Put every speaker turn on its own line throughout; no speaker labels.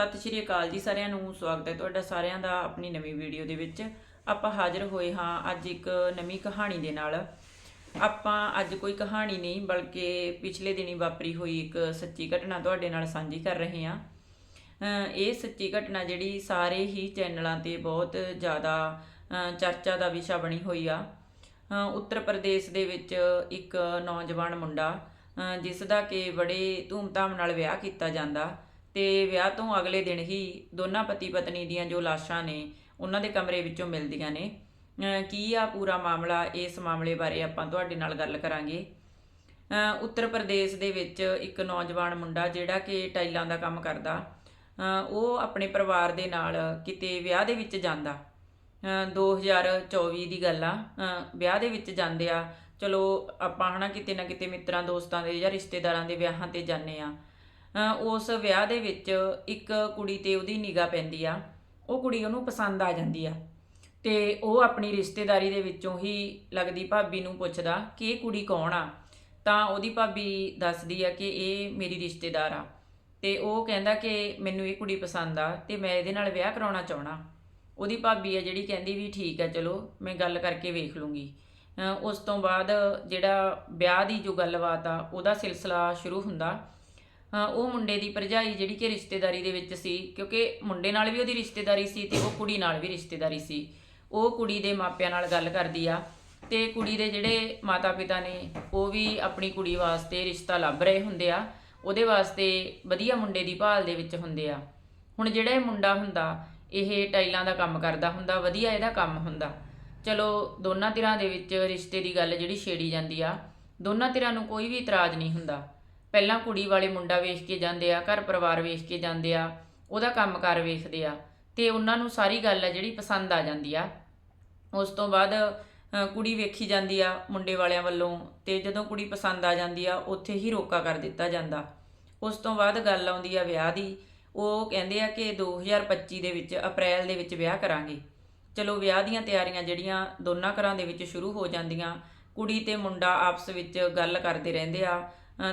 ਸਤਿ ਸ਼੍ਰੀ ਅਕਾਲ ਜੀ ਸਾਰਿਆਂ ਨੂੰ, ਸਵਾਗਤ ਹੈ ਤੁਹਾਡਾ ਸਾਰਿਆਂ ਦਾ ਆਪਣੀ ਨਵੀਂ ਵੀਡੀਓ ਦੇ ਵਿੱਚ। ਆਪਾਂ ਹਾਜ਼ਰ ਹੋਏ ਹਾਂ ਅੱਜ ਇੱਕ ਨਵੀਂ ਕਹਾਣੀ ਦੇ ਨਾਲ। ਆਪਾਂ ਅੱਜ ਕੋਈ ਕਹਾਣੀ ਨਹੀਂ, ਬਲਕਿ ਪਿਛਲੇ ਦਿਨੀ ਵਾਪਰੀ ਹੋਈ ਇੱਕ ਸੱਚੀ ਘਟਨਾ ਤੁਹਾਡੇ ਨਾਲ ਸਾਂਝੀ ਕਰ ਰਹੇ ਹਾਂ। ਇਹ ਸੱਚੀ ਘਟਨਾ ਜਿਹੜੀ ਸਾਰੇ ਹੀ ਚੈਨਲਾਂ ਤੇ ਬਹੁਤ ਜ਼ਿਆਦਾ ਚਰਚਾ ਦਾ ਵਿਸ਼ਾ ਬਣੀ ਹੋਈ ਆ। ਉੱਤਰ ਪ੍ਰਦੇਸ਼ ਦੇ ਵਿੱਚ ਇੱਕ ਨੌਜਵਾਨ ਮੁੰਡਾ, ਅਹ ਜਿਸ ਦਾ ਕਿ ਬੜੇ ਧੂਮਧਾਮ ਨਾਲ ਵਿਆਹ ਕੀਤਾ ਜਾਂਦਾ। ਤੇ ਵਿਆਹ ਤੋਂ ਅਗਲੇ ਦਿਨ ਹੀ ਦੋਨਾਂ ਪਤੀ ਪਤਨੀ ਦੀਆਂ ਜੋ ਲਾਸ਼ਾਂ ਨੇ, ਉਹਨਾਂ ਦੇ ਕਮਰੇ ਵਿੱਚੋਂ ਮਿਲਦੀਆਂ ਨੇ। ਕੀ ਆ ਪੂਰਾ ਮਾਮਲਾ? ਇਸ ਮਾਮਲੇ ਬਾਰੇ ਆਪਾਂ ਤੁਹਾਡੇ ਨਾਲ ਗੱਲ ਕਰਾਂਗੇ। ਉੱਤਰ ਪ੍ਰਦੇਸ਼ ਦੇ ਵਿੱਚ ਇੱਕ ਨੌਜਵਾਨ ਮੁੰਡਾ ਜਿਹੜਾ ਕਿ ਟਾਈਲਾਂ ਦਾ ਕੰਮ ਕਰਦਾ ਉਹ ਆਪਣੇ ਪਰਿਵਾਰ ਦੇ ਨਾਲ ਕਿਤੇ ਵਿਆਹ ਦੇ ਵਿੱਚ ਜਾਂਦਾ। ਅਹ 2024 ਦੀ ਗੱਲ ਆ। ਵਿਆਹ ਦੇ ਵਿੱਚ ਜਾਂਦੇ ਆ। ਚਲੋ, ਆਪਾਂ ਹਨਾ ਕਿਤੇ ਨਾ ਕਿਤੇ ਮਿੱਤਰਾਂ, ਦੋਸਤਾਂ ਦੇ ਜਾਂ ਰਿਸ਼ਤੇਦਾਰਾਂ ਦੇ ਵਿਆਹਾਂ ਤੇ ਜਾਂਦੇ ਆ। ਉਸ ਵਿਆਹ ਦੇ ਵਿੱਚ ਇੱਕ ਕੁੜੀ ਤੇ ਉਹਦੀ ਨਿਗਾਹ ਪੈਂਦੀ ਆ, ਉਹ ਕੁੜੀ ਉਹਨੂੰ ਪਸੰਦ ਆ ਜਾਂਦੀ ਆ। ਤੇ ਉਹ ਆਪਣੀ ਰਿਸ਼ਤੇਦਾਰੀ ਦੇ ਵਿੱਚੋਂ ਹੀ ਲੱਗਦੀ ਭਾਬੀ ਨੂੰ ਪੁੱਛਦਾ ਕਿ ਇਹ ਕੁੜੀ ਕੌਣ ਆ? ਤਾਂ ਉਹਦੀ ਭਾਬੀ ਦੱਸਦੀ ਆ ਕਿ ਇਹ ਮੇਰੀ ਰਿਸ਼ਤੇਦਾਰ ਆ। ਤੇ ਉਹ ਕਹਿੰਦਾ ਕਿ ਮੈਨੂੰ ਇਹ ਕੁੜੀ ਪਸੰਦ ਆ ਤੇ ਮੈਂ ਇਹਦੇ ਨਾਲ ਵਿਆਹ ਕਰਾਉਣਾ ਚਾਹਣਾ ਉਹਦੀ ਭਾਬੀ ਆ ਜਿਹੜੀ ਕਹਿੰਦੀ ਵੀ ਠੀਕ ਆ, ਚਲੋ ਮੈਂ ਗੱਲ ਕਰਕੇ ਵੇਖ ਲੂੰਗੀ। ਉਸ ਤੋਂ ਬਾਅਦ ਜਿਹੜਾ ਵਿਆਹ ਦੀ ਜੋ ਗੱਲਬਾਤ ਆ, ਉਹਦਾ ਸਿਲਸਿਲਾ ਸ਼ੁਰੂ ਹੁੰਦਾ। ਉਹ ਮੁੰਡੇ ਦੀ ਭਰਜਾਈ ਜਿਹੜੀ ਕਿ ਰਿਸ਼ਤੇਦਾਰੀ ਦੇ ਵਿੱਚ ਸੀ, ਕਿਉਂਕਿ ਮੁੰਡੇ ਨਾਲ ਵੀ ਉਹਦੀ ਰਿਸ਼ਤੇਦਾਰੀ ਸੀ ਤੇ ਉਹ ਕੁੜੀ ਨਾਲ ਵੀ ਰਿਸ਼ਤੇਦਾਰੀ ਸੀ। ਉਹ ਕੁੜੀ ਦੇ ਮਾਪਿਆਂ ਨਾਲ ਗੱਲ ਕਰਦੀ ਆ ਤੇ ਕੁੜੀ ਦੇ ਜਿਹੜੇ ਮਾਤਾ-ਪਿਤਾ ਨੇ, ਉਹ ਵੀ ਆਪਣੀ ਕੁੜੀ ਵਾਸਤੇ ਰਿਸ਼ਤਾ ਲੱਭ ਰਹੇ ਹੁੰਦੇ ਆ। ਉਹਦੇ ਵਾਸਤੇ ਵਧੀਆ ਮੁੰਡੇ ਦੀ ਭਾਲ ਦੇ ਵਿੱਚ ਹੁੰਦੇ ਆ। ਹੁਣ ਜਿਹੜਾ ਇਹ ਮੁੰਡਾ ਹੁੰਦਾ, ਇਹ ਟਾਈਲਾਂ ਦਾ ਕੰਮ ਕਰਦਾ ਹੁੰਦਾ, ਵਧੀਆ ਇਹਦਾ ਕੰਮ ਹੁੰਦਾ। ਚਲੋ, ਦੋਨਾਂ ਧਿਰਾਂ ਦੇ ਵਿੱਚ ਰਿਸ਼ਤੇ ਦੀ ਗੱਲ ਜਿਹੜੀ ਛੇੜੀ ਜਾਂਦੀ ਆ, ਦੋਨਾਂ ਧਿਰਾਂ ਨੂੰ ਕੋਈ ਵੀ ਇਤਰਾਜ਼ ਨਹੀਂ ਹੁੰਦਾ। ਪਹਿਲਾਂ ਕੁੜੀ ਵਾਲੇ ਮੁੰਡਾ ਵੇਖ ਕੇ ਜਾਂਦੇ ਆ, ਘਰ ਪਰਿਵਾਰ ਵੇਖ ਕੇ ਜਾਂਦੇ ਆ, ਉਹਦਾ ਕੰਮਕਾਰ ਵੇਖਦੇ ਆ, ਤੇ ਉਹਨਾਂ ਨੂੰ ਸਾਰੀ ਗੱਲ ਆ ਜਿਹੜੀ ਪਸੰਦ ਆ ਜਾਂਦੀ ਆ। ਉਸ ਤੋਂ ਬਾਅਦ ਕੁੜੀ ਵੇਖੀ ਜਾਂਦੀ ਆ ਮੁੰਡੇ ਵਾਲਿਆਂ ਵੱਲੋਂ, ਤੇ ਜਦੋਂ ਕੁੜੀ ਪਸੰਦ ਆ ਜਾਂਦੀ ਆ, ਉੱਥੇ ਹੀ ਰੋਕਾ ਕਰ ਦਿੱਤਾ ਜਾਂਦਾ। ਉਸ ਤੋਂ ਬਾਅਦ ਗੱਲ ਆਉਂਦੀ ਆ ਵਿਆਹ ਦੀ, ਉਹ ਕਹਿੰਦੇ ਆ ਕਿ 2025 ਦੇ ਵਿੱਚ, ਅਪ੍ਰੈਲ ਦੇ ਵਿੱਚ ਵਿਆਹ ਕਰਾਂਗੇ। ਚਲੋ, ਵਿਆਹ ਦੀਆਂ ਤਿਆਰੀਆਂ ਜਿਹੜੀਆਂ ਦੋਨਾਂ ਘਰਾਂ ਦੇ ਵਿੱਚ ਸ਼ੁਰੂ ਹੋ ਜਾਂਦੀਆਂ, ਕੁੜੀ ਤੇ ਮੁੰਡਾ ਆਪਸ ਵਿੱਚ ਗੱਲ ਕਰਦੇ ਰਹਿੰਦੇ ਆ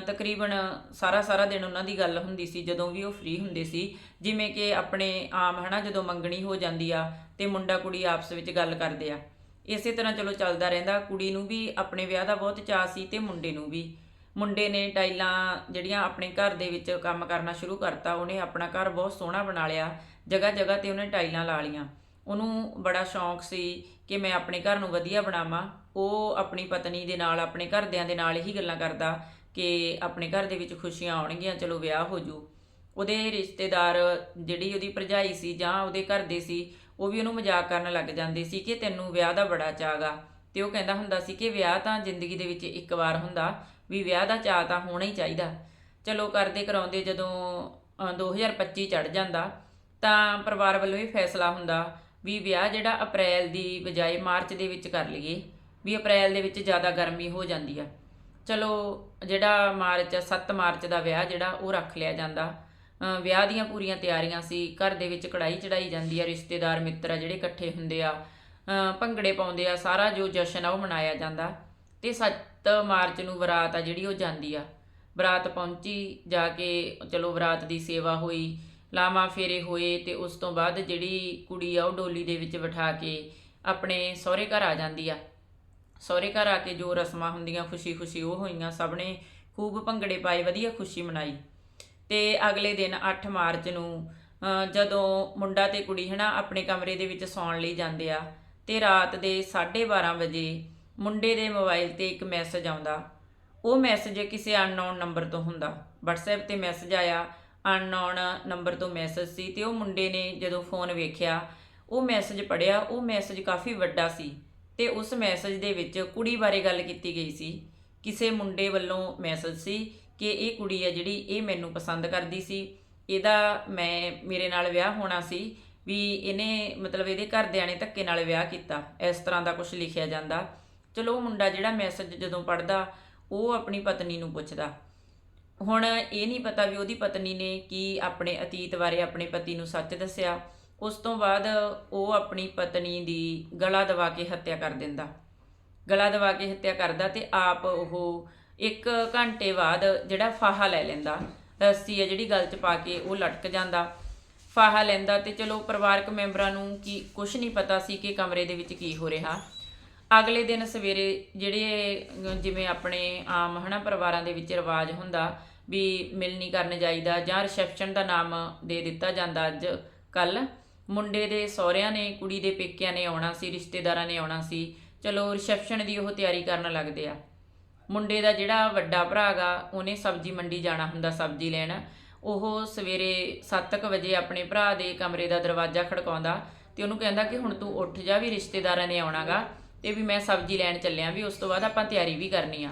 ਤਕਰੀਬਨ ਸਾਰਾ ਸਾਰਾ ਦਿਨ ਉਹਨਾਂ ਦੀ ਗੱਲ ਹੁੰਦੀ ਸੀ, ਜਦੋਂ ਵੀ ਉਹ ਫ੍ਰੀ ਹੁੰਦੇ ਸੀ। ਜਿਵੇਂ ਕਿ ਆਪਣੇ ਆਮ, ਹਨਾ, ਜਦੋਂ ਮੰਗਣੀ ਹੋ ਜਾਂਦੀ ਆ ਤੇ ਮੁੰਡਾ ਕੁੜੀ ਆਪਸ ਵਿੱਚ ਗੱਲ ਕਰਦੇ ਆ। ਇਸੇ ਤਰ੍ਹਾਂ ਚਲੋ ਚੱਲਦਾ ਰਹਿੰਦਾ, ਕੁੜੀ ਨੂੰ ਵੀ ਆਪਣੇ ਵਿਆਹ ਦਾ ਬਹੁਤ ਚਾਅ ਸੀ ਤੇ ਮੁੰਡੇ ਨੂੰ ਵੀ। ਮੁੰਡੇ ਨੇ ਟਾਈਲਾਂ ਜਿਹੜੀਆਂ ਆਪਣੇ ਘਰ ਦੇ ਵਿੱਚ ਕੰਮ ਕਰਨਾ ਸ਼ੁਰੂ ਕਰਤਾ, ਉਹਨੇ ਆਪਣਾ ਘਰ ਬਹੁਤ ਸੋਹਣਾ ਬਣਾ ਲਿਆ, ਜਗ੍ਹਾ ਜਗ੍ਹਾ ਤੇ ਉਹਨੇ ਟਾਈਲਾਂ ਲਾ ਲੀਆਂ ਉਹਨੂੰ ਬੜਾ ਸ਼ੌਂਕ ਸੀ ਕਿ ਮੈਂ ਆਪਣੇ ਘਰ ਨੂੰ ਵਧੀਆ ਬਣਾਵਾਂ। ਉਹ ਆਪਣੀ ਪਤਨੀ ਦੇ ਨਾਲ, ਆਪਣੇ ਘਰਦਿਆਂ ਦੇ ਨਾਲ ਹੀ ਗੱਲਾਂ ਕਰਦਾ। ਕਿ ਆਪਣੇ ਘਰ ਦੇ ਵਿੱਚ ਖੁਸ਼ੀਆਂ ਆਉਣਗੀਆਂ ਚਲੋ ਵਿਆਹ ਹੋ ਜੂ। ਉਹਦੇ ਰਿਸ਼ਤੇਦਾਰ ਜਿਹੜੀ ਉਹਦੀ ਭਰਜਾਈ ਸੀ ਜਾਂ ਉਹਦੇ ਘਰ ਦੇ ਸੀ ਉਹ ਵੀ ਉਹਨੂੰ ਮਜ਼ਾਕ ਕਰਨ ਲੱਗ ਜਾਂਦੇ ਸੀ ਕਿ ਤੈਨੂੰ ਵਿਆਹ ਦਾ ਬੜਾ ਚਾਅਗਾ ਤੇ ਉਹ ਕਹਿੰਦਾ ਹੁੰਦਾ ਸੀ ਕਿ ਵਿਆਹ ਤਾਂ ਜ਼ਿੰਦਗੀ ਦੇ ਵਿੱਚ ਇੱਕ ਵਾਰ ਹੁੰਦਾ ਵੀ ਵਿਆਹ ਦਾ ਚਾਅ ਤਾਂ ਹੋਣਾ ਹੀ ਚਾਹੀਦਾ। ਚਲੋ ਕਰਦੇ ਕਰਾਉਂਦੇ ਜਦੋਂ ਅ, 2025 ਚੜ ਜਾਂਦਾ ਤਾਂ ਪਰਿਵਾਰ ਵੱਲੋਂ ਇਹ ਫੈਸਲਾ ਹੁੰਦਾ ਵੀ ਵਿਆਹ ਜਿਹੜਾ ਅਪ੍ਰੈਲ ਦੀ ਬਜਾਏ ਮਾਰਚ ਦੇ ਵਿੱਚ ਕਰ ਲਈਏ ਵੀ ਅਪ੍ਰੈਲ ਦੇ ਵਿੱਚ ਜ਼ਿਆਦਾ ਗਰਮੀ ਹੋ ਜਾਂਦੀ ਆ। ਚਲੋ ਜਿਹੜਾ ਮਾਰਚ 7 ਮਾਰਚ ਦਾ ਵਿਆਹ ਜਿਹੜਾ ਉਹ ਰੱਖ ਲਿਆ ਜਾਂਦਾ। ਵਿਆਹ ਦੀਆਂ ਪੂਰੀਆਂ ਤਿਆਰੀਆਂ ਸੀ। ਘਰ ਦੇ ਵਿੱਚ ਕੜਾਈ ਚੜਾਈ ਜਾਂਦੀ ਆ। ਰਿਸ਼ਤੇਦਾਰ, ਮਿੱਤਰ ਆ ਜਿਹੜੇ ਇਕੱਠੇ ਹੁੰਦੇ ਆ। ਭੰਗੜੇ ਪਾਉਂਦੇ ਆ। ਸਾਰਾ ਜੋ ਜਸ਼ਨ ਆ ਉਹ ਮਨਾਇਆ ਜਾਂਦਾ। ਤੇ 7 ਮਾਰਚ ਨੂੰ ਬਰਾਤ ਆ ਜਿਹੜੀ ਉਹ ਜਾਂਦੀ ਆ। ਬਰਾਤ ਪਹੁੰਚੀ, ਜਾ ਕੇ ਚਲੋ ਬਰਾਤ ਦੀ ਸੇਵਾ ਹੋਈ ਲਾਮਾ ਫੇਰੇ ਹੋਏ ਤੇ ਉਸ ਤੋਂ ਬਾਅਦ ਜਿਹੜੀ ਕੁੜੀ ਆ ਉਹ ਡੋਲੀ ਦੇ ਵਿੱਚ ਬਿਠਾ ਕੇ ਆਪਣੇ ਸਹੁਰੇ ਘਰ ਆ ਜਾਂਦੀ ਆ। ਸਹੁਰੇ ਘਰ ਆ ਕੇ ਜੋ ਰਸਮਾਂ ਹੁੰਦੀਆਂ, ਖੁਸ਼ੀ-ਖੁਸ਼ੀ ਉਹ ਹੋਈਆਂ, ਸਭ ਨੇ ਖੂਬ ਭੰਗੜੇ ਪਾਏ, ਵਧੀਆ ਖੁਸ਼ੀ ਮਨਾਈ। ਤੇ ਅਗਲੇ ਦਿਨ 8 ਮਾਰਚ ਨੂੰ ਜਦੋਂ ਮੁੰਡਾ ਤੇ ਕੁੜੀ ਹਨਾ, ਆਪਣੇ ਕਮਰੇ ਦੇ ਵਿੱਚ ਸੌਣ ਲਈ ਜਾਂਦੇ ਆ, ਤੇ ਰਾਤ ਦੇ 12:30 ਵਜੇ ਮੁੰਡੇ ਦੇ ਮੋਬਾਈਲ ਤੇ ਇੱਕ ਮੈਸੇਜ ਆਉਂਦਾ। ਉਹ ਮੈਸੇਜ ਕਿਸੇ ਅਨਨੋਨ ਨੰਬਰ ਤੋਂ ਹੁੰਦਾ। WhatsApp ਤੇ ਮੈਸੇਜ ਆਇਆ, ਅਨਨੋਨ ਨੰਬਰ ਤੋਂ ਮੈਸੇਜ ਸੀ, ਤੇ ਉਹ ਮੁੰਡੇ ਨੇ ਜਦੋਂ ਫੋਨ ਵੇਖਿਆ, ਉਹ ਮੈਸੇਜ ਪੜਿਆ ਉਹ ਮੈਸੇਜ ਕਾਫੀ ਵੱਡਾ ਸੀ। ਤੇ ਉਸ ਮੈਸੇਜ ਦੇ ਵਿੱਚ ਕੁੜੀ ਬਾਰੇ ਗੱਲ ਕੀਤੀ ਗਈ ਸੀ। ਕਿਸੇ ਮੁੰਡੇ ਵੱਲੋਂ ਮੈਸੇਜ ਸੀ ਕਿ ਇਹ ਕੁੜੀ ਹੈ ਜਿਹੜੀ ਇਹ ਮੈਨੂੰ ਪਸੰਦ ਕਰਦੀ ਸੀ। ਇਹਦਾ ਮੈਂ, ਮੇਰੇ ਨਾਲ ਵਿਆਹ ਹੋਣਾ ਸੀ ਵੀ ਇਹਨੇ ਮਤਲਬ ਇਹਦੇ ਘਰਦਿਆਂ ਨੇ ਧੱਕੇ ਨਾਲ ਵਿਆਹ ਕੀਤਾ, ਇਸ ਤਰ੍ਹਾਂ ਦਾ ਕੁਝ ਲਿਖਿਆ ਜਾਂਦਾ। ਚਲੋ ਉਹ ਮੁੰਡਾ ਜਿਹੜਾ ਮੈਸੇਜ ਜਦੋਂ ਪੜਦਾ ਉਹ ਆਪਣੀ ਪਤਨੀ ਨੂੰ ਪੁੱਛਦਾ। ਹੁਣ ਇਹ ਨਹੀਂ ਪਤਾ ਵੀ ਉਹਦੀ ਪਤਨੀ ਨੇ ਕੀ ਆਪਣੇ ਅਤੀਤ ਬਾਰੇ ਆਪਣੇ ਪਤੀ ਨੂੰ ਸੱਚ ਦੱਸਿਆ। ਉਸ ਤੋਂ ਬਾਅਦ ਉਹ ਆਪਣੀ ਪਤਨੀ ਦੀ ਗਲਾ ਦਵਾ ਕੇ ਹੱਤਿਆ ਕਰ ਦਿੰਦਾ। ਗਲਾ ਦਵਾ ਕੇ ਹੱਤਿਆ ਕਰਦਾ ਤੇ ਆਪ ਉਹ ਇੱਕ ਘੰਟੇ ਬਾਅਦ ਜਿਹੜਾ ਫਾਹਾ ਲੈ ਲੈਂਦਾ। ਰੱਸੀ ਹੈ ਜਿਹੜੀ ਗਲ 'ਚ ਪਾ ਕੇ ਉਹ ਲਟਕ ਜਾਂਦਾ। ਫਾਹਾ ਲੈਂਦਾ ਤੇ ਚਲੋ ਪਰਿਵਾਰਕ ਮੈਂਬਰਾਂ ਨੂੰ ਕੀ ਕੁਝ ਨਹੀਂ ਪਤਾ ਸੀ ਕਿ ਕਮਰੇ ਦੇ ਵਿੱਚ ਕੀ ਹੋ ਰਿਹਾ। ਅਗਲੇ ਦਿਨ ਸਵੇਰੇ ਜਿਹੜੇ ਜਿਵੇਂ ਆਪਣੇ ਆਮ ਹਨਾ ਪਰਿਵਾਰਾਂ ਦੇ ਵਿੱਚ ਰਿਵਾਜ ਹੁੰਦਾ ਵੀ ਮਿਲਣੀ ਕਰਨ ਜਾਈਦਾ ਜਾਂ ਰਿਸੈਪਸ਼ਨ ਦਾ ਨਾਮ ਦੇ ਦਿੱਤਾ ਜਾਂਦਾ ਅੱਜ ਕੱਲ ਮੁੰਡੇ ਦੇ ਸਹੁਰਿਆਂ ਨੇ, ਕੁੜੀ ਦੇ ਪੇਕਿਆਂ ਨੇ ਆਉਣਾ ਸੀ, ਰਿਸ਼ਤੇਦਾਰਾਂ ਨੇ ਆਉਣਾ ਸੀ। ਚਲੋ ਰਿਸੈਪਸ਼ਨ ਦੀ ਉਹ ਤਿਆਰੀ ਕਰਨ ਲੱਗਦੇ ਆ। ਮੁੰਡੇ ਦਾ ਜਿਹੜਾ ਵੱਡਾ ਭਰਾ ਗਾ, ਉਹਨੇ ਸਬਜ਼ੀ ਮੰਡੀ ਜਾਣਾ ਹੁੰਦਾ, ਸਬਜ਼ੀ ਲੈਣ। ਉਹ ਸਵੇਰੇ 7:00 ਵਜੇ ਆਪਣੇ ਭਰਾ ਦੇ ਕਮਰੇ ਦਾ ਦਰਵਾਜ਼ਾ ਖੜਕਾਉਂਦਾ ਤੇ ਉਹਨੂੰ ਕਹਿੰਦਾ ਕਿ ਹੁਣ ਤੂੰ ਉੱਠ ਜਾ ਵੀ ਰਿਸ਼ਤੇਦਾਰਾਂ ਨੇ ਆਉਣਾਗਾ ਤੇ ਵੀ ਮੈਂ ਸਬਜ਼ੀ ਲੈਣ ਚੱਲਿਆ ਵੀ ਉਸ ਤੋਂ ਬਾਅਦ ਆਪਾਂ ਤਿਆਰੀ ਵੀ ਕਰਨੀ ਆ।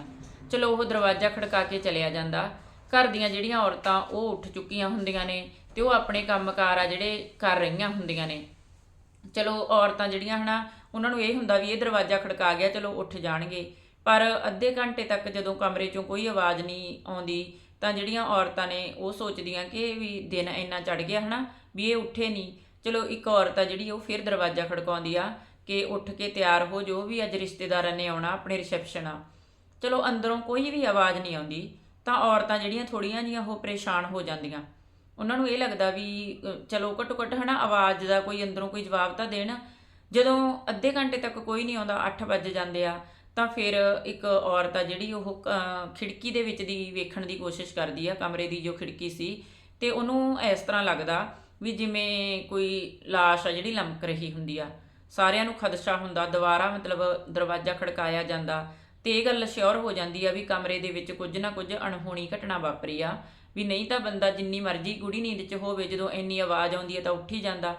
ਚਲੋ ਉਹ ਦਰਵਾਜ਼ਾ ਖੜਕਾ ਕੇ ਚਲਿਆ ਜਾਂਦਾ। ਘਰ ਦੀਆਂ ਜਿਹੜੀਆਂ ਔਰਤਾਂ ਉਹ ਉੱਠ ਚੁੱਕੀਆਂ ਹੁੰਦੀਆਂ ਨੇ। ਤੇ ਉਹ ਆਪਣੇ ਕੰਮਕਾਰ ਆ ਜਿਹੜੇ ਕਰ ਰਹੀਆਂ ਹੁੰਦੀਆਂ ਨੇ। ਚਲੋ ਔਰਤਾਂ ਜਿਹੜੀਆਂ ਹਨਾ, ਉਹਨਾਂ ਨੂੰ ਇਹ ਹੁੰਦਾ ਵੀ ਇਹ ਦਰਵਾਜ਼ਾ ਖੜਕਾ ਗਿਆ, ਚਲੋ ਉੱਠ ਜਾਣਗੇ। ਪਰ ਅੱਧੇ ਘੰਟੇ ਤੱਕ ਜਦੋਂ ਕਮਰੇ ਚੋਂ ਕੋਈ ਆਵਾਜ਼ ਨਹੀਂ ਆਉਂਦੀ, ਤਾਂ ਜਿਹੜੀਆਂ ਔਰਤਾਂ ਨੇ ਉਹ ਸੋਚਦੀਆਂ ਕਿ ਵੀ ਦਿਨ ਇੰਨਾ ਚੜ ਗਿਆ ਹਨਾ, ਵੀ ਇਹ ਉੱਠੇ ਨਹੀਂ। ਚਲੋ ਇੱਕ ਔਰਤ ਆ ਜਿਹੜੀ ਉਹ ਫਿਰ ਦਰਵਾਜ਼ਾ ਖੜਕਾਉਂਦੀ ਆ ਕਿ ਉੱਠ ਕੇ ਤਿਆਰ ਹੋ ਜੋ ਵੀ ਅੱਜ ਰਿਸ਼ਤੇਦਾਰਾਂ ਨੇ ਆਉਣਾ, ਆਪਣੇ ਰਿਸੈਪਸ਼ਨ ਆ। ਚਲੋ ਅੰਦਰੋਂ ਕੋਈ ਵੀ ਆਵਾਜ਼ ਨਹੀਂ ਆਉਂਦੀ, ਤਾਂ ਔਰਤਾਂ ਜਿਹੜੀਆਂ ਥੋੜੀਆਂ ਜੀਆਂ ਉਹ ਪਰੇਸ਼ਾਨ ਹੋ ਜਾਂਦੀਆਂ। ਉਹਨਾਂ ਨੂੰ ਇਹ ਲੱਗਦਾ ਵੀ ਚਲੋ ਘੱਟੋ ਘੱਟ ਹਨਾ ਆਵਾਜ਼ ਦਾ ਕੋਈ ਅੰਦਰੋਂ ਕੋਈ ਜਵਾਬ ਤਾਂ ਦੇਣ। ਜਦੋਂ ਅੱਧੇ ਘੰਟੇ ਤੱਕ ਕੋਈ ਨਹੀਂ ਆਉਂਦਾ 8 ਵੱਜ ਜਾਂਦੇ ਆ, ਤਾਂ ਫਿਰ ਇੱਕ ਔਰਤ ਆ ਜਿਹੜੀ ਉਹ ਖਿੜਕੀ ਦੇ ਵਿੱਚ ਦੀ ਵੇਖਣ ਦੀ ਕੋਸ਼ਿਸ਼ ਕਰਦੀ ਆ, ਕਮਰੇ ਦੀ ਜੋ ਖਿੜਕੀ ਸੀ, ਤੇ ਉਹਨੂੰ ਇਸ ਤਰ੍ਹਾਂ ਲੱਗਦਾ ਵੀ ਜਿਵੇਂ ਕੋਈ ਲਾਸ਼ ਆ ਜਿਹੜੀ ਲਮਕ ਰਹੀ ਹੁੰਦੀ ਆ। ਸਾਰਿਆਂ ਨੂੰ ਖਦਸ਼ਾ ਹੁੰਦਾ, ਦੁਬਾਰਾ ਮਤਲਬ ਦਰਵਾਜ਼ਾ ਖੜਕਾਇਆ ਜਾਂਦਾ, ਤੇ ਇਹ ਗੱਲ ਸ਼ੋਰ ਹੋ ਜਾਂਦੀ ਆ ਵੀ ਕਮਰੇ ਦੇ ਵਿੱਚ ਕੁਝ ਨਾ ਕੁਝ ਅਣਹੋਣੀ ਘਟਨਾ ਵਾਪਰੀ ਆ। ਵੀ ਨਹੀਂ ਤਾਂ ਬੰਦਾ ਜਿੰਨੀ ਮਰਜ਼ੀ ਗੂੜੀ ਨੀਂਦ 'ਚ ਹੋਵੇ, ਜਦੋਂ ਇੰਨੀ ਆਵਾਜ਼ ਆਉਂਦੀ ਹੈ ਤਾਂ ਉੱਠ ਹੀ ਜਾਂਦਾ।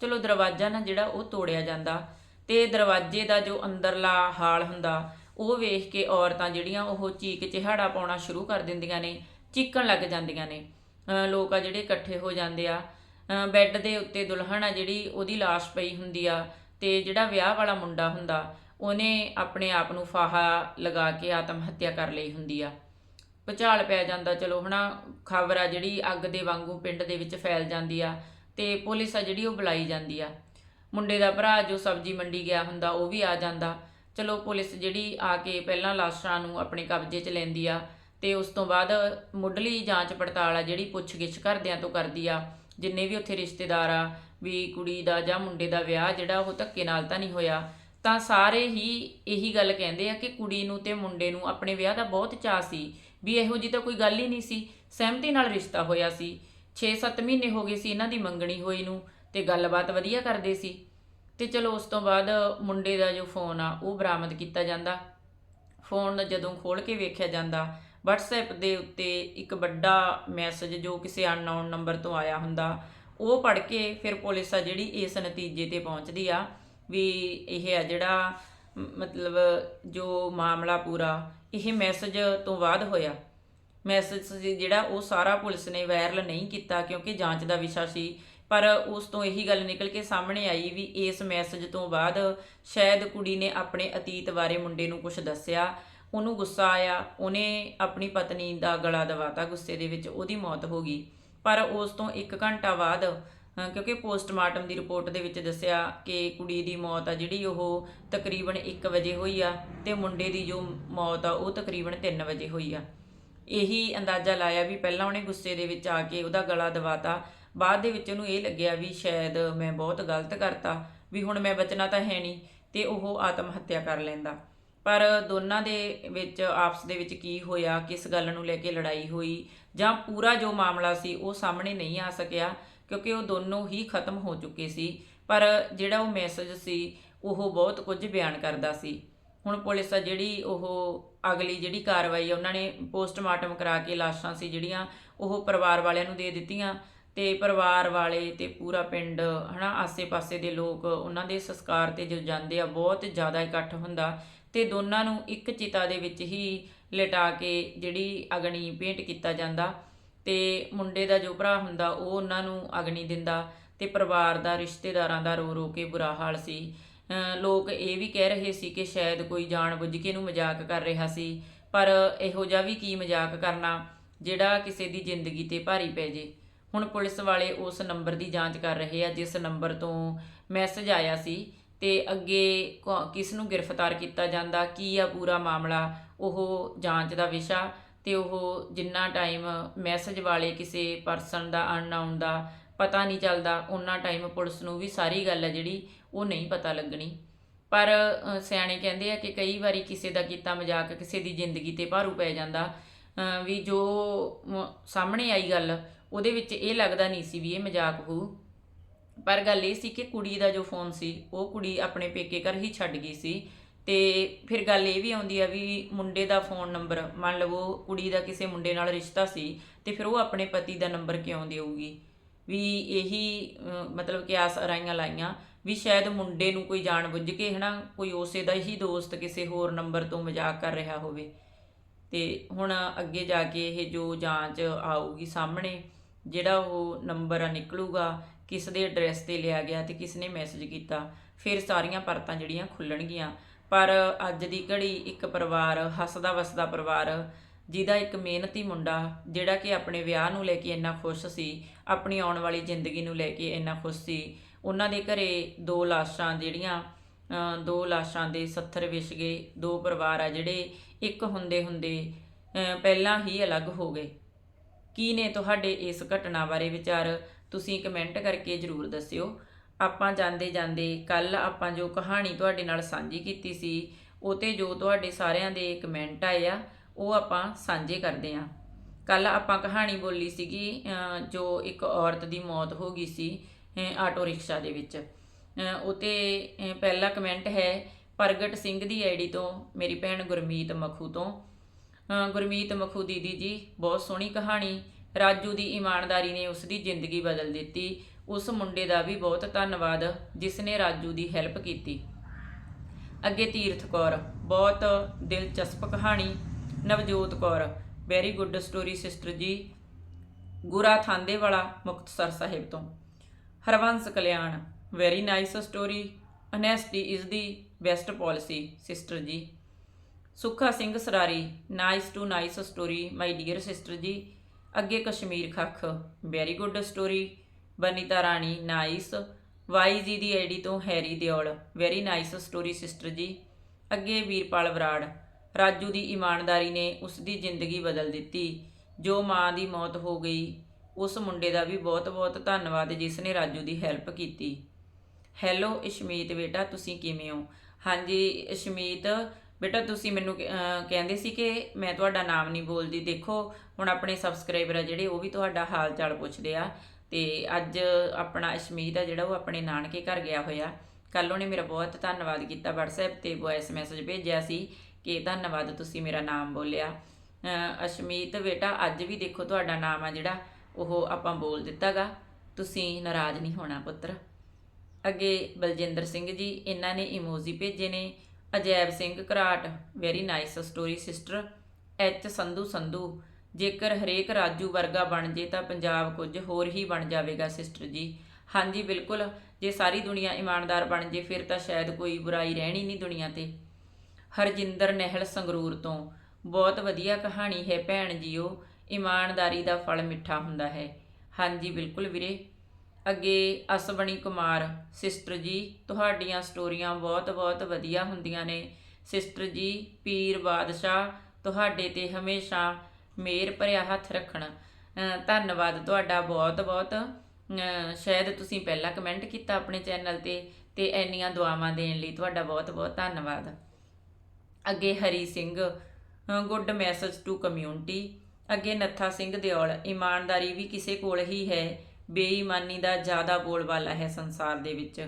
ਚਲੋ ਦਰਵਾਜ਼ਾ ਨਾ ਜਿਹੜਾ ਉਹ ਤੋੜਿਆ ਜਾਂਦਾ। ਤੇ ਦਰਵਾਜ਼ੇ ਦਾ ਜੋ ਅੰਦਰਲਾ ਹਾਲ ਹੁੰਦਾ, ਉਹ ਵੇਖ ਕੇ ਔਰਤਾਂ ਜਿਹੜੀਆਂ ਉਹ ਚੀਕ ਚਿਹਾੜਾ ਪਾਉਣਾ ਸ਼ੁਰੂ ਕਰ ਦਿੰਦੀਆਂ ਨੇ, ਚੀਕਣ ਲੱਗ ਜਾਂਦੀਆਂ ਨੇ। ਲੋਕ ਆ ਜਿਹੜੇ ਇਕੱਠੇ ਹੋ ਜਾਂਦੇ ਆ। ਬੈੱਡ ਦੇ ਉੱਤੇ ਦੁਲਹਨ ਆ ਜਿਹੜੀ ਉਹਦੀ ਲਾਸ਼ ਪਈ ਹੁੰਦੀ ਆ, ਤੇ ਜਿਹੜਾ ਵਿਆਹ ਵਾਲਾ ਮੁੰਡਾ ਹੁੰਦਾ, ਉਹਨੇ ਆਪਣੇ ਆਪ ਨੂੰ ਫਾਹਾ ਲਗਾ ਕੇ ਆਤਮ ਹੱਤਿਆ ਕਰ ਲਈ ਹੁੰਦੀ ਆ। ਭੁਚਾਲ ਪੈ ਜਾਂਦਾ, ਚਲੋ ਹਨਾ, ਖਬਰ ਆ ਜਿਹੜੀ ਅੱਗ ਦੇ ਵਾਂਗੂ ਪਿੰਡ ਦੇ ਵਿੱਚ ਫੈਲ ਜਾਂਦੀ ਆ ਤੇ ਪੁਲਿਸ ਆ ਜਿਹੜੀ ਉਹ ਬੁਲਾਈ ਜਾਂਦੀ ਆ। ਮੁੰਡੇ ਦਾ ਭਰਾ ਜੋ ਸਬਜ਼ੀ ਮੰਡੀ ਗਿਆ ਹੁੰਦਾ, ਉਹ ਵੀ ਆ ਜਾਂਦਾ। ਚਲੋ ਪੁਲਿਸ ਜਿਹੜੀ ਆ ਕੇ ਪਹਿਲਾਂ ਲਾਸ਼ਾਂ ਨੂੰ ਆਪਣੇ ਕਬਜ਼ੇ 'ਚ ਲੈਂਦੀ ਆ ਤੇ ਉਸ ਤੋਂ ਬਾਅਦ ਮੁੱਢਲੀ ਜਾਂਚ ਪੜਤਾਲ ਆ ਜਿਹੜੀ ਪੁੱਛਗਿੱਛ ਕਰਦਿਆਂ ਤੋਂ ਕਰਦੀ ਆ, ਜਿੰਨੇ ਵੀ ਉੱਥੇ ਰਿਸ਼ਤੇਦਾਰ ਆ, ਵੀ ਕੁੜੀ ਦਾ ਜਾਂ ਮੁੰਡੇ ਦਾ ਵਿਆਹ ਜਿਹੜਾ ਉਹ ਧੱਕੇ ਨਾਲ ਤਾਂ ਨਹੀਂ ਹੋਇਆ, ਤਾਂ ਸਾਰੇ ਹੀ ਇਹੀ ਗੱਲ ਕਹਿੰਦੇ ਆ ਕਿ ਕੁੜੀ ਨੂੰ ਤੇ ਮੁੰਡੇ ਨੂੰ ਆਪਣੇ ਵਿਆਹ ਦਾ ਬਹੁਤ ਚਾਅ ਸੀ ਵੀ ਇਹੋ ਜੀ ਤਾਂ ਕੋਈ ਗੱਲ ਹੀ ਨਹੀਂ ਸੀ। ਸਹਿਮਤੀ ਨਾਲ ਰਿਸ਼ਤਾ ਹੋਇਆ ਸੀ। 6-7 ਮਹੀਨੇ ਹੋ ਗਏ ਸੀ ਇਹਨਾਂ ਦੀ ਮੰਗਣੀ ਹੋਈ ਨੂੰ ਤੇ ਗੱਲਬਾਤ ਵਧੀਆ ਕਰਦੇ ਸੀ। ਤੇ ਚਲੋ ਉਸ ਤੋਂ ਬਾਅਦ ਮੁੰਡੇ ਦਾ ਜੋ ਫੋਨ ਆ, ਉਹ ਬਰਾਮਦ ਕੀਤਾ ਜਾਂਦਾ। ਫੋਨ ਜਦੋਂ ਖੋਲ ਕੇ ਵੇਖਿਆ ਜਾਂਦਾ, WhatsApp ਦੇ ਉੱਤੇ ਇੱਕ ਵੱਡਾ ਮੈਸੇਜ ਜੋ ਕਿਸੇ ਅਨਨੋਨ ਨੰਬਰ ਤੋਂ ਆਇਆ ਹੁੰਦਾ, ਉਹ ਪੜ੍ਹ ਕੇ ਫਿਰ ਪੁਲਿਸ ਆ ਜਿਹੜੀ ਇਸ ਨਤੀਜੇ ਤੇ ਪਹੁੰਚਦੀ ਆ ਵੀ ਇਹ ਆ ਜਿਹੜਾ ਮਤਲਬ ਜੋ ਮਾਮਲਾ ਪੂਰਾ, ਇਹ ਮੈਸੇਜ ਤੋਂ ਬਾਅਦ ਹੋਇਆ। ਮੈਸੇਜ ਜਿਹੜਾ ਉਹ ਸਾਰਾ ਪੁਲਿਸ ਨੇ ਵਾਇਰਲ ਨਹੀਂ ਕੀਤਾ ਕਿਉਂਕਿ ਜਾਂਚ ਦਾ ਵਿਸ਼ਾ ਸੀ। ਪਰ ਉਸ ਤੋਂ ਇਹੀ ਗੱਲ ਨਿਕਲ ਕੇ ਸਾਹਮਣੇ ਆਈ ਵੀ ਇਸ ਮੈਸੇਜ ਤੋਂ ਬਾਅਦ ਸ਼ਾਇਦ ਕੁੜੀ ਨੇ ਆਪਣੇ ਅਤੀਤ ਬਾਰੇ ਮੁੰਡੇ ਨੂੰ ਕੁਝ ਦੱਸਿਆ। ਉਹਨੂੰ ਗੁੱਸਾ ਆਇਆ, ਉਹਨੇ ਆਪਣੀ ਪਤਨੀ ਦਾ ਗਲਾ ਦਵਾਤਾ ਗੁੱਸੇ ਦੇ ਵਿੱਚ, ਉਹਦੀ ਮੌਤ ਹੋ ਗਈ। ਪਰ ਉਸ ਤੋਂ 1 ਘੰਟਾ ਬਾਅਦ ਕਿਉਂਕਿ ਪੋਸਟਮਾਰਟਮ ਦੀ ਰਿਪੋਰਟ ਦੇ ਵਿੱਚ ਦੱਸਿਆ ਕਿ ਕੁੜੀ ਦੀ ਮੌਤ ਆ, ਜਿਹੜੀ ਉਹ ਤਕਰੀਬਨ 1 ਵਜੇ ਹੋਈ ਆ ਤੇ ਮੁੰਡੇ ਦੀ ਜੋ ਮੌਤ ਆ, ਉਹ ਤਕਰੀਬਨ 3 ਵਜੇ ਹੋਈ ਆ। ਇਹੀ ਅੰਦਾਜ਼ਾ ਲਾਇਆ ਵੀ ਪਹਿਲਾਂ ਉਹਨੇ ਗੁੱਸੇ ਦੇ ਵਿੱਚ ਆ ਕੇ ਉਹਦਾ ਗਲਾ ਦਬਾਤਾ। ਬਾਅਦ ਦੇ ਵਿੱਚ ਉਹਨੂੰ ਇਹ ਲੱਗਿਆ ਵੀ ਸ਼ਾਇਦ ਮੈਂ ਬਹੁਤ ਗਲਤ ਕਰਤਾ, ਵੀ ਹੁਣ ਮੈਂ ਬਚਣਾ ਤਾਂ ਹੈ ਨਹੀਂ ਤੇ ਉਹ ਆਤਮ ਹੱਤਿਆ ਕਰ ਲੈਂਦਾ। ਪਰ ਦੋਨਾਂ ਦੇ ਵਿੱਚ, ਆਪਸ ਦੇ ਵਿੱਚ ਕੀ ਹੋਇਆ, ਕਿਸ ਗੱਲ ਨੂੰ ਲੈ ਕੇ ਲੜਾਈ ਹੋਈ ਜਾਂ ਪੂਰਾ ਜੋ ਮਾਮਲਾ ਸੀ ਉਹ ਸਾਹਮਣੇ ਨਹੀਂ ਆ ਸਕਿਆ। ਕਿਉਂਕਿ ਉਹ ਦੋਨੋਂ ਹੀ ਖਤਮ ਹੋ ਚੁੱਕੇ ਸੀ, ਪਰ ਜਿਹੜਾ ਉਹ ਮੈਸੇਜ ਸੀ, ਉਹ ਬਹੁਤ ਕੁਝ ਬਿਆਨ ਕਰਦਾ ਸੀ। ਹੁਣ ਪੁਲਿਸ ਆ ਜਿਹੜੀ ਉਹ ਅਗਲੀ ਜਿਹੜੀ ਕਾਰਵਾਈ ਉਹਨਾਂ ਨੇ ਪੋਸਟਮਾਰਟਮ ਕਰਾ ਕੇ ਲਾਸ਼ਾਂ ਸੀ ਜਿਹੜੀਆਂ, ਉਹ ਪਰਿਵਾਰ ਵਾਲਿਆਂ ਨੂੰ ਦੇ ਦਿੱਤੀਆਂ ਤੇ ਪਰਿਵਾਰ ਵਾਲੇ ਤੇ ਪੂਰਾ ਪਿੰਡ, ਹਨਾ, ਆਸੇ-ਪਾਸੇ ਦੇ ਲੋਕ, ਉਹਨਾਂ ਦੇ ਸੰਸਕਾਰ ਤੇ ਜੋ ਜਾਂਦੇ ਆ, ਬਹੁਤ ਜ਼ਿਆਦਾ ਇਕੱਠ ਹੁੰਦਾ ਤੇ ਦੋਨਾਂ ਨੂੰ ਇੱਕ ਚਿਤਾ ਦੇ ਵਿੱਚ ਹੀ ਲਟਾ ਕੇ ਜਿਹੜੀ ਅਗਨੀ ਭੇਂਟ ਕੀਤਾ ਜਾਂਦਾ। ਤੇ ਮੁੰਡੇ ਦਾ ਜੋ ਭਰਾ ਹੁੰਦਾ, ਉਹ ਉਹਨਾਂ ਨੂੰ ਅਗਨੀ ਦਿੰਦਾ ਤੇ ਪਰਿਵਾਰ ਦਾ, ਰਿਸ਼ਤੇਦਾਰਾਂ ਦਾ ਰੋ ਰੋ ਕੇ ਬੁਰਾ ਹਾਲ ਸੀ। ਲੋਕ ਇਹ ਵੀ ਕਹਿ ਰਹੇ ਸੀ ਕਿ ਸ਼ਾਇਦ ਕੋਈ ਜਾਣਬੁੱਝ ਕੇ ਇਹਨੂੰ ਮਜ਼ਾਕ ਕਰ ਰਿਹਾ ਸੀ, ਪਰ ਇਹੋ ਜਿਹਾ ਵੀ ਕੀ ਮਜ਼ਾਕ ਕਰਨਾ ਜਿਹੜਾ ਕਿਸੇ ਦੀ ਜ਼ਿੰਦਗੀ ਤੇ ਭਾਰੀ ਪੈ ਜੇ। ਹੁਣ ਪੁਲਿਸ ਵਾਲੇ ਉਸ ਨੰਬਰ ਦੀ ਜਾਂਚ ਕਰ ਰਹੇ ਆ, ਜਿਸ ਨੰਬਰ ਤੋਂ ਮੈਸੇਜ ਆਇਆ ਸੀ ਤੇ ਅੱਗੇ ਕੌ- ਕਿਸ ਨੂੰ ਗ੍ਰਿਫਤਾਰ ਕੀਤਾ ਜਾਂਦਾ, ਕੀ ਆ ਪੂਰਾ ਮਾਮਲਾ, ਉਹ ਜਾਂਚ ਦਾ ਵਿਸ਼ਾ ਤੇ ਉਹ ਜਿੰਨਾ ਟਾਈਮ ਮੈਸੇਜ ਵਾਲੇ ਕਿਸੇ ਪਰਸਨ ਦਾ ਅਨਨਾਉਨ ਦਾ ਪਤਾ ਨਹੀਂ ਚੱਲਦਾ ਉਹਨਾਂ ਟਾਈਮ ਪੁਲਿਸ ਨੂੰ ਵੀ ਸਾਰੀ ਗੱਲ ਹੈ ਜਿਹੜੀ, ਉਹ ਨਹੀਂ ਪਤਾ ਲੱਗਣੀ। ਪਰ ਸਿਆਣੇ ਕਹਿੰਦੇ ਆ ਕਿ ਕਈ ਵਾਰੀ ਕਿਸੇ ਦਾ ਕੀਤਾ ਮਜ਼ਾਕ ਕਿਸੇ ਦੀ ਜ਼ਿੰਦਗੀ ਤੇ ਭਾਰੂ ਪੈ ਜਾਂਦਾ। ਵੀ ਜੋ ਸਾਹਮਣੇ ਆਈ ਗੱਲ, ਉਹਦੇ ਵਿੱਚ ਇਹ ਲੱਗਦਾ ਨਹੀਂ ਸੀ ਵੀ ਇਹ ਮਜ਼ਾਕ ਹੋਊ। ਪਰ ਗੱਲ ਇਹ ਸੀ ਕਿ ਕੁੜੀ ਦਾ ਜੋ ਫੋਨ ਸੀ, ਉਹ ਕੁੜੀ ਆਪਣੇ ਪੇਕੇ ਘਰ ਹੀ ਛੱਡ ਗਈ ਸੀ। ਤੇ ਫਿਰ ਗੱਲ ਇਹ ਵੀ ਆਉਂਦੀ ਆ ਵੀ ਮੁੰਡੇ ਦਾ ਫੋਨ ਨੰਬਰ ਮੰਨ ਲਵੋ ਕੁੜੀ ਦਾ ਕਿਸੇ ਮੁੰਡੇ ਨਾਲ ਰਿਸ਼ਤਾ ਸੀ ਤੇ ਫਿਰ ਉਹ ਆਪਣੇ ਪਤੀ ਦਾ ਨੰਬਰ ਕਿਉਂ ਦੇਊਗੀ? ਵੀ ਇਹੀ ਮਤਲਬ ਕਿ ਆਸ ਅਰਾਈਆਂ ਲਾਈਆਂ ਵੀ ਸ਼ਾਇਦ ਮੁੰਡੇ ਨੂੰ ਕੋਈ ਜਾਣ ਬੁੱਝ ਕੇ ਹਨਾ, ਕੋਈ ਉਸੇ ਦਾ ਹੀ ਦੋਸਤ ਕਿਸੇ ਹੋਰ ਨੰਬਰ ਤੋਂ ਮਜ਼ਾਕ ਕਰ ਰਿਹਾ ਹੋਵੇ। ਤੇ ਹੁਣ ਅੱਗੇ ਜਾ ਕੇ ਇਹ ਜੋ ਜਾਂਚ ਆਊਗੀ ਸਾਹਮਣੇ, ਜਿਹੜਾ ਉਹ ਨੰਬਰ ਆ ਨਿਕਲੂਗਾ, ਕਿਸ ਦੇ ਐਡਰੈਸ ਤੇ ਲਿਆ ਗਿਆ ਤੇ ਕਿਸ ਨੇ ਮੈਸੇਜ ਕੀਤਾ, ਫਿਰ ਸਾਰੀਆਂ ਪਰਤਾਂ ਜਿਹੜੀਆਂ ਖੁੱਲਣਗੀਆਂ। ਪਰ ਅੱਜ ਦੀ ਘੜੀ ਇੱਕ ਪਰਿਵਾਰ, ਹੱਸਦਾ ਵਸਦਾ ਪਰਿਵਾਰ, ਜਿਹਦਾ ਇੱਕ ਮਿਹਨਤੀ ਮੁੰਡਾ, ਜਿਹੜਾ ਕਿ ਆਪਣੇ ਵਿਆਹ ਨੂੰ ਲੈ ਕੇ ਇੰਨਾ ਖੁਸ਼ ਸੀ, ਆਪਣੀ ਆਉਣ ਵਾਲੀ ਜ਼ਿੰਦਗੀ ਨੂੰ ਲੈ ਕੇ ਇੰਨਾ ਖੁਸ਼ ਸੀ, ਉਹਨਾਂ ਦੇ ਘਰੇ ਦੋ ਲਾਸ਼ਾਂ ਜਿਹੜੀਆਂ ਦੋ ਲਾਸ਼ਾਂ ਦੇ 70 ਵਿਛ ਗਏ, ਦੋ ਪਰਿਵਾਰ ਆ ਜਿਹੜੇ ਇੱਕ ਹੁੰਦੇ ਹੁੰਦੇ ਪਹਿਲਾਂ ਹੀ ਅਲੱਗ ਹੋ ਗਏ। ਕੀ ਨੇ ਤੁਹਾਡੇ ਇਸ ਘਟਨਾ ਬਾਰੇ ਵਿਚਾਰ? ਤੁਸੀਂ ਕਮੈਂਟ ਕਰਕੇ ਜਰੂਰ ਦੱਸਿਓ। ਆਪਾਂ ਜਾਂਦੇ ਜਾਂਦੇ ਕੱਲ ਆਪਾਂ ਜੋ ਕਹਾਣੀ ਤੁਹਾਡੇ ਨਾਲ ਸਾਂਝੀ ਕੀਤੀ ਸੀ ਉਹ ਤੇ ਜੋ ਤੁਹਾਡੇ ਸਾਰਿਆਂ ਦੇ ਕਮੈਂਟ ਆਏ ਆ ਉਹ ਆਪਾਂ ਸਾਂਝੇ ਕਰਦੇ ਆ। ਕੱਲ ਆਪਾਂ ਕਹਾਣੀ ਬੋਲੀ ਸੀਗੀ ਜੋ ਇੱਕ ਔਰਤ ਦੀ ਮੌਤ ਹੋ ਗਈ ਸੀ ਆਟੋ ਰਿਕਸ਼ਾ ਦੇ ਵਿੱਚ। ਅਹ, ਉਤੇ ਪਹਿਲਾ ਕਮੈਂਟ ਹੈ ਪ੍ਰਗਟ ਸਿੰਘ ਦੀ ਆਈਡੀ ਤੋਂ ਮੇਰੀ ਭੈਣ ਗੁਰਮੀਤ ਮਖੂ ਤੋਂ। ਗੁਰਮੀਤ ਮਖੂ ਦੀਦੀ ਜੀ ਬਹੁਤ ਸੋਹਣੀ ਕਹਾਣੀ। ਰਾਜੂ ਦੀ ਇਮਾਨਦਾਰੀ ਨੇ ਉਸ ਦੀ ਜ਼ਿੰਦਗੀ ਬਦਲ ਦਿੱਤੀ। ਉਸ ਮੁੰਡੇ ਦਾ ਵੀ ਬਹੁਤ ਧੰਨਵਾਦ ਜਿਸ ਨੇ ਰਾਜੂ ਦੀ ਹੈਲਪ ਕੀਤੀ। ਅੱਗੇ ਤੀਰਥ ਕੌਰ, ਬਹੁਤ ਦਿਲਚਸਪ ਕਹਾਣੀ। Navjot Kaur very good story sister ji, Gura Thandewala, Muktsar Sahib ਤੋਂ। Harvans Kalyan very nice story honesty is the best policy sister ji. Sukha Singh Sarari nice to nice story my dear sister ji. ਅੱਗੇ Kashmir Khakh very good story Banita Rani nice Y G ਦੀ ID ਤੋਂ Harry Deol. Very nice story sister ji. ਅੱਗੇ ਵੀਰਪਾਲ ਬਰਾੜ ਰਾਜੂ ਦੀ ਇਮਾਨਦਾਰੀ ਨੇ ਉਸ ਦੀ ਜ਼ਿੰਦਗੀ ਬਦਲ ਦਿੱਤੀ। ਜੋ ਮਾਂ ਦੀ ਮੌਤ ਹੋ ਗਈ, ਉਸ ਮੁੰਡੇ ਦਾ ਵੀ ਬਹੁਤ-ਬਹੁਤ ਧੰਨਵਾਦ ਜਿਸ ਨੇ ਰਾਜੂ ਦੀ ਹੈਲਪ ਕੀਤੀ। ਹੈਲੋ ਇਸ਼ਮੀਤ, ਬੇਟਾ, ਤੁਸੀਂ ਕਿਵੇਂ ਹੋ? ਹਾਂਜੀ, ਇਸ਼ਮੀਤ, ਬੇਟਾ, ਤੁਸੀਂ ਮੈਨੂੰ ਕਹਿੰਦੇ ਸੀ ਕਿ ਮੈਂ ਤੁਹਾਡਾ ਨਾਮ ਨਹੀਂ ਬੋਲਦੀ। ਦੇਖੋ, ਹੁਣ ਆਪਣੇ ਸਬਸਕ੍ਰਾਈਬਰ ਆ ਜਿਹੜੇ, ਉਹ ਵੀ ਤੁਹਾਡਾ ਹਾਲ ਚਾਲ ਪੁੱਛਦੇ ਆ। ਤੇ ਅੱਜ ਆਪਣਾ ਅਸ਼ਮੀਤ ਆ ਜਿਹੜਾ ਉਹ ਆਪਣੇ ਨਾਨਕੇ ਘਰ ਗਿਆ ਹੋਇਆ। ਕੱਲ ਉਹਨੇ ਮੇਰਾ ਬਹੁਤ ਧੰਨਵਾਦ ਕੀਤਾ WhatsApp ਤੇ ਵੌਇਸ ਮੈਸੇਜ ਭੇਜਿਆ ਸੀ ਕਿ ਧੰਨਵਾਦ ਤੁਸੀਂ ਮੇਰਾ ਨਾਮ ਬੋਲਿਆ। ਅਸ਼ਮੀਤ ਬੇਟਾ, ਅੱਜ ਵੀ ਦੇਖੋ ਤੁਹਾਡਾ ਨਾਮ ਆ ਜਿਹੜਾ, ਉਹ ਆਪਾਂ ਬੋਲ ਦਿੱਤਾਗਾ। ਤੁਸੀਂ ਨਾਰਾਜ਼ ਨਹੀਂ ਹੋਣਾ ਪੁੱਤਰ। ਅੱਗੇ ਬਲਜਿੰਦਰ ਸਿੰਘ ਜੀ, ਇਹਨਾਂ ਨੇ ਇਮੋਜੀ ਭੇਜੇ ਨੇ। Ajaib Singh Gharat very nice story sister H Sandhu Sandhu. ਜੇਕਰ ਹਰੇਕ ਰਾਜੂ ਵਰਗਾ ਬਣ ਜੇ ਤਾਂ ਪੰਜਾਬ ਕੁਝ ਹੋਰ ਹੀ ਬਣ ਜਾਵੇਗਾ, ਸਿਸਟਰ ਜੀ। ਹਾਂਜੀ, ਬਿਲਕੁਲ। ਜੇ ਸਾਰੀ ਦੁਨੀਆ ਇਮਾਨਦਾਰ ਬਣ ਜੇ, ਫਿਰ ਤਾਂ ਸ਼ਾਇਦ ਕੋਈ ਬੁਰਾਈ ਰਹਿਣੀ ਨਹੀਂ ਦੁਨੀਆ ਤੇ। ਹਰਜਿੰਦਰ ਨਹਿਲ ਸੰਗਰੂਰ ਤੋਂ। ਬਹੁਤ ਵਧੀਆ ਕਹਾਣੀ ਹੈ ਭੈਣ ਜੀਓ। ਇਮਾਨਦਾਰੀ ਦਾ ਫਲ ਮਿੱਠਾ ਹੁੰਦਾ ਹੈ। ਹਾਂਜੀ, ਬਿਲਕੁਲ ਵੀਰੇ। ਅੱਗੇ ਅਸਵਣੀ ਕੁਮਾਰ। ਸਿਸਟਰ ਜੀ, ਤੁਹਾਡੀਆਂ ਸਟੋਰੀਆਂ ਬਹੁਤ-ਬਹੁਤ ਵਧੀਆ ਹੁੰਦੀਆਂ ਨੇ। ਸਿਸਟਰ ਜੀ, ਪੀਰ ਬਾਦਸ਼ਾਹ, ਤੁਹਾਡੇ ਤੇ ਹਮੇਸ਼ਾ ਮੇਰ ਭਰਿਆ ਹੱਥ ਰੱਖਣ। ਧੰਨਵਾਦ ਤੁਹਾਡਾ ਬਹੁਤ-ਬਹੁਤ ਸ਼ਾਇਦ ਤੁਸੀਂ ਪਹਿਲਾਂ ਕਮੈਂਟ ਕੀਤਾ ਆਪਣੇ ਚੈਨਲ ਤੇ ਤੇ ਇੰਨੀਆਂ ਦੁਆਵਾਂ ਦੇਣ ਲਈ ਤੁਹਾਡਾ ਬਹੁਤ-ਬਹੁਤ ਧੰਨਵਾਦ। ਅੱਗੇ Hari Singh good message to community ਅੱਗੇ ਨੱਥਾ ਸਿੰਘ ਦਿਓਲ, ਇਮਾਨਦਾਰੀ ਵੀ ਕਿਸੇ ਕੋਲ ਹੀ ਹੈ। ਬੇਈਮਾਨੀ ਦਾ ਜ਼ਿਆਦਾ ਬੋਲਬਾਲਾ ਹੈ ਸੰਸਾਰ ਦੇ ਵਿੱਚ।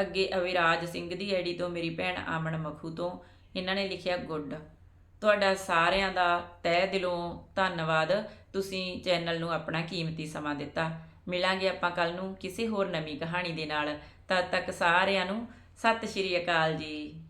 ਅੱਗੇ ਅਵਿਰਾਜ ਸਿੰਘ ਦੀ ਐਡੀ ਤੋਂ ਮੇਰੀ ਭੈਣ ਆਮਣ ਮਖੂ ਤੋਂ, ਇਹਨਾਂ ਨੇ ਲਿਖਿਆ ਗੁੱਡ ਤੁਹਾਡਾ ਸਾਰਿਆਂ ਦਾ ਤਹਿ ਦਿਲੋਂ ਧੰਨਵਾਦ। ਤੁਸੀਂ ਚੈਨਲ ਨੂੰ ਆਪਣਾ ਕੀਮਤੀ ਸਮਾਂ ਦਿੱਤਾ। ਮਿਲਾਂਗੇ ਆਪਾਂ ਕੱਲ ਨੂੰ ਕਿਸੇ ਹੋਰ ਨਵੀਂ ਕਹਾਣੀ ਦੇ ਨਾਲ। ਤਦ ਤੱਕ ਸਾਰਿਆਂ ਨੂੰ ਸਤਿ ਸ਼੍ਰੀ ਅਕਾਲ ਜੀ।